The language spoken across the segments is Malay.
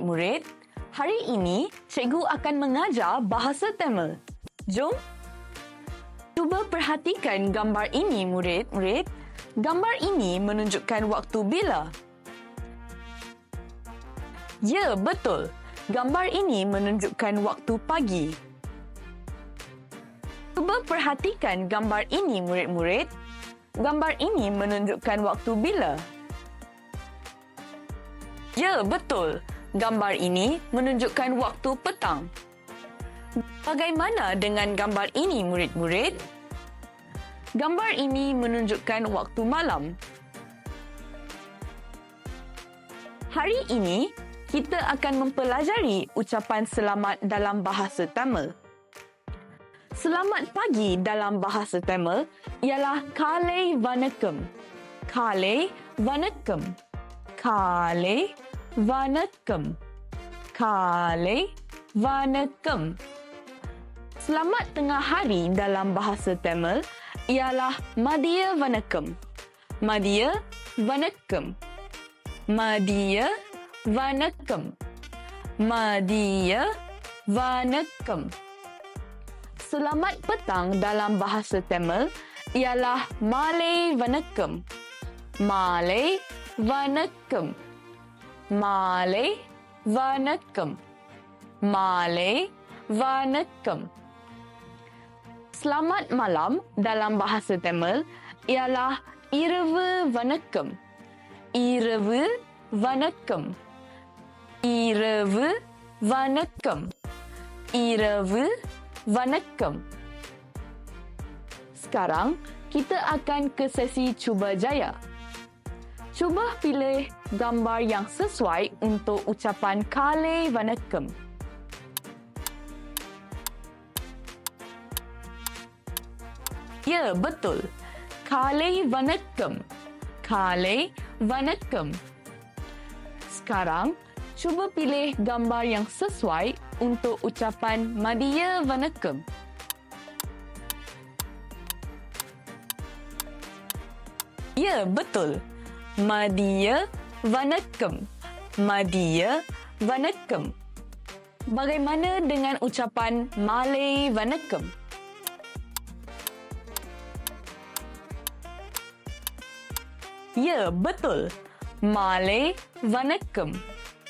murid-murid. Hari ini, cikgu akan mengajar bahasa Tamil. Jom. Cuba perhatikan gambar ini, murid-murid. Gambar ini menunjukkan waktu bila. Ya, betul. Gambar ini menunjukkan waktu pagi. Cuba perhatikan gambar ini, murid-murid. Gambar ini menunjukkan waktu bila. Ya, betul. Gambar ini menunjukkan waktu petang. Bagaimana dengan gambar ini, murid-murid? Gambar ini menunjukkan waktu malam. Hari ini, kita akan mempelajari ucapan selamat dalam bahasa Tamil. Selamat pagi dalam bahasa Tamil ialah Kale Vanakkam. Kale Vanakkam. Kale Vanakkam. Kale Vanakkam. Selamat tengah hari dalam bahasa Tamil ialah Madhya Vanakkam. Madhya Vanakkam. Madhya Vanakkam. Madhya Vanakkam. Selamat petang dalam bahasa Tamil ialah Malay Vanakkam. Malay Vanakkam. Malay Vanakkam. Malay Vanakkam. Selamat malam dalam bahasa Tamil ialah Iravu Vanakkam. Iravu Vanakkam. Iravu Vanakkam. Iravu Vanakkam. Sekarang kita akan ke sesi cuba jaya. Cuba pilih gambar yang sesuai untuk ucapan Kale Vanakkam. Ya, betul. Kale Vanakkam. Kale Vanakkam. Sekarang, cuba pilih gambar yang sesuai untuk ucapan Madhya Vanakkam. Ya, betul. Madhya Vanakkam. Madhya Vanakkam. Bagaimana dengan ucapan Malay Vanakkam? Ya, betul. Malay Vanakkam.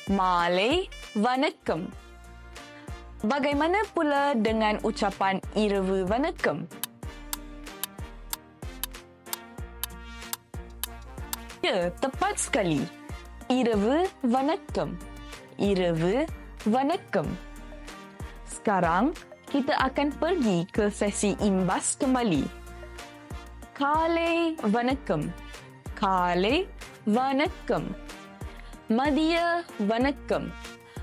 Malay Vanakkam. Bagaimana pula dengan ucapan Iravu Vanakkam? Ya, tepat sekali. Iravu Vanakkam. Iravu Sekarang, kita akan pergi ke sesi imbas kembali. Kale Vanakkam. Kale Vanakkam. Madhya Vanakkam.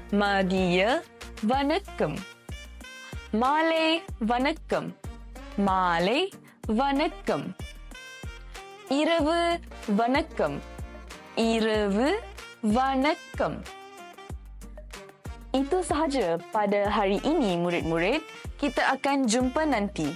Madhya Vanakkam. Male Vanakkam. Male Vanakkam. Iravu Vanakkam. Iravu Vanakkam. Itu sahaja pada hari ini murid-murid. Kita akan jumpa nanti.